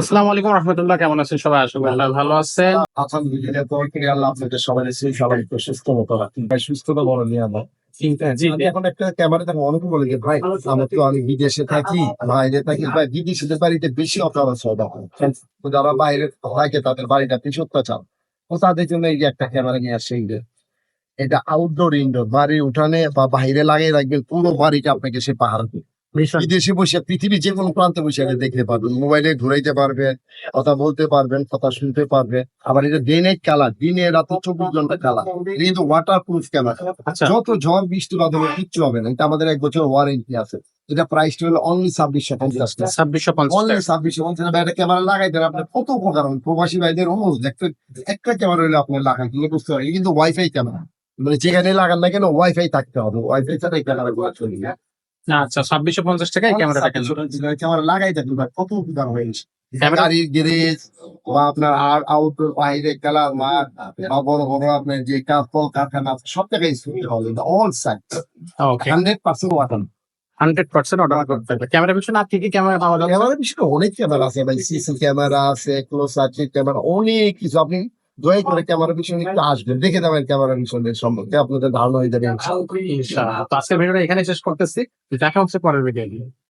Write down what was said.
আসসালামু আলাইকুম রহমতুল্লাহ কেমন আছেন সবাই? আশা করি আল্লাহ ভালো আছেন। আলহামদুলিল্লাহ তো আল্লাহ আপনাদের সবাই সবাই সুস্থ মতো রাখেন। সুস্থতা বড় নিয়ে আমার এখন একটা ক্যামেরা দেখো অনেকে বলে যে ভাই আমরা তো বিদেশে থাকি বাইরে থাকি ভাই বিদেশিদের বাড়িতে বেশি হয় তো যারা বাইরে থাকে তাদের বাড়িটা বেশি অত্যাচার তো তাদের জন্য এই যে একটা ক্যামেরা নিয়ে আসছে এটা আউটডোর ইনডোর বাড়ির উঠানে বা বাইরে লাগিয়ে রাখবেন পুরো বাড়িটা আপনাকে সে পাহাড়। বিদেশে বসে পৃথিবীর যে কোনো প্রান্তে বসে এটা দেখতে পারবেন। মোবাইলে ঘুরাইতে পারবে কথা বলতে পারবেন কথা শুনতে পারবে আবার এটা নাইট কালার দিনে রাতে চব্বিশ ঘণ্টা এটা কিন্তু ওয়াটার প্রুফ ক্যামেরা আচ্ছা। যত ঝড় বৃষ্টি বাদলে কিচ্ছু হবে না। এটা আমাদের এক বছর ওয়ারেন্টি আছে। এটা প্রাইসটা হলো অনলি ছাব্বিশশো পঞ্চাশ টাকা। ছাব্বিশশো পঞ্চাশ অনলি ছাব্বিশশো পঞ্চাশ টাকা। একটা ক্যামেরা লাগাই দেন আপনার কত উপকার হবে? প্রবাসী ভাইদের অনুরোধ একটা একটা ক্যামেরা হলে আপনি লাগান কিন্তু বুঝতে পারেন কিন্তু ওয়াইফাই ক্যামেরা মানে যেখানে লাগান না কেন ওয়াইফাই থাকতে হবে। ওয়াইফাই ছাড়া এই ক্যামেরা গুলো চলবে। না। আচ্ছা ছাব্বিশশো পঞ্চাশ টাকায় ক্যামেরাটা কেন? ক্যামেরা লাগাই থাকবে ভাই। কত উপকার হয়েছে ক্যামেরা? গাড়ির গ্যারেজ বা আপনার আর আউটডোর বাইরে খেলার মাঠ বা বড় বড় আপনার যে কাপড় কারখানা আছে, সব জায়গায় সুবিধা হবে all side hundred percent water hundred percent order করতে হবে। ক্যামেরা পিছনে আর কি কি ক্যামেরা পাওয়া যাবে ক্যামেরা অনেক ক্যামেরা আছে ভাই। সিসি ক্যামেরা আছে ক্লোজ সার্কিট ক্যামেরা অনেক কিছু। আপনি দয়া করে ক্যামেরা পিছনে একটু আসবেন, দেখে যাবেন ক্যামেরা পিছনে সম্পর্কে, আপনাদের ধারণা হয়ে যাবে আজকে ভিডিওটা এখানে শেষ করতেছি। দেখা হচ্ছে পরের ভিডিও